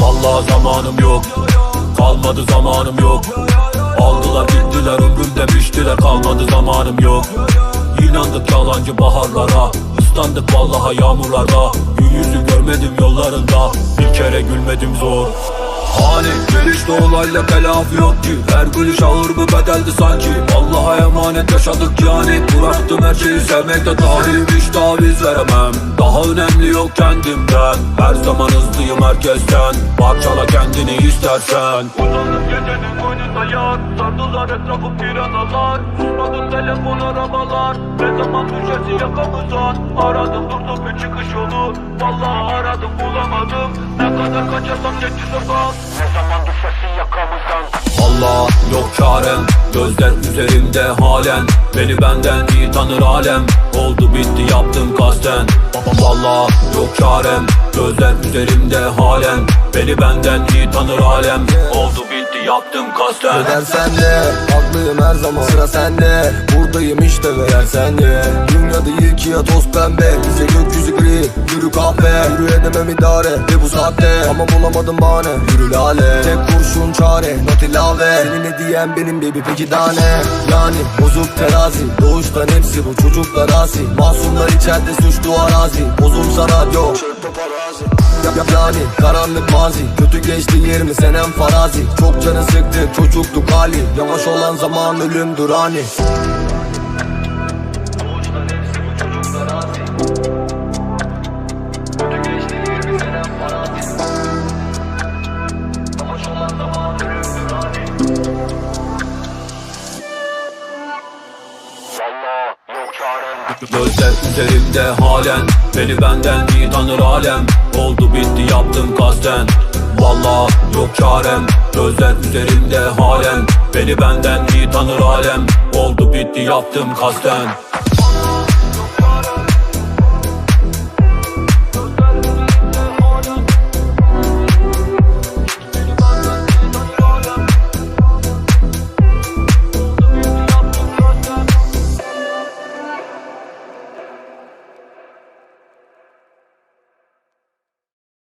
Vallahi zamanım yok. Kalmadı zamanım yok. Aldılar gittiler ömrümde biçtiler. Kalmadı zamanım yok. İnandık yalancı baharlara. Islandık vallaha yağmurlarda. Gün yüzü görmedim yollarında. Bir kere gülmedim zor. Hani gelişte olayla telafi yok ki. Her gülüş ağır bir bedeldi sanki. Allah'a emanet yaşadık yani. Bıraktım her şeyi sevmekte dahil Hiç taviz veremem. Daha önemli yok kendimden. Her zaman hızlıyım herkesten. Parçala kendini istersen. Uzandım gecenin yar Sardılar etrafı piranalar. Susmadı telefon aramalar Ne zaman düşersin yakamızdan. Aradım durdum bir çıkış yolu. Vallahi aradım bulamadım. Ne kadar kaçarsam geçti sokak Ne zaman düşersin yakamızdan. Allah yok çarem. Gözler üzerimde halen. Beni benden iyi tanır alem. Oldu bitti yaptım kasten. Valla yok çarem. Gözler üzerimde halen. Beni benden iyi tanır alem. Oldu bitti yaptım kasten Ne dersen de haklıyım her zaman. Sıra sende Buradayım işte ve yer sende. Dünyada ilk ya toz pembe. Bize gökyüzü gri yürü kahve. Yürü edemem idare ve bu saatte. Ama bulamadım bahane yürü lale. Tek kurşun çare not ilave. Senin hediyen benim baby peki daha ne? Yani bozuk terazi Doğuştan hepsi bu çocuklar asi. Masumlar içeride suçlu arazi Bozulsa radyo Ya- ya- Yani karanlık mazi. Kötü geçti yerimi senem farazi. Çok canı sıktı çocukluk hali. Yavaş olan zaman ölümdür hani Gözler üzerimde halen Beni benden iyi tanır alem. Oldu bitti yaptım kasten. Valla yok çarem Gözler üzerimde halen. Beni benden iyi tanır alem. Oldu bitti yaptım kasten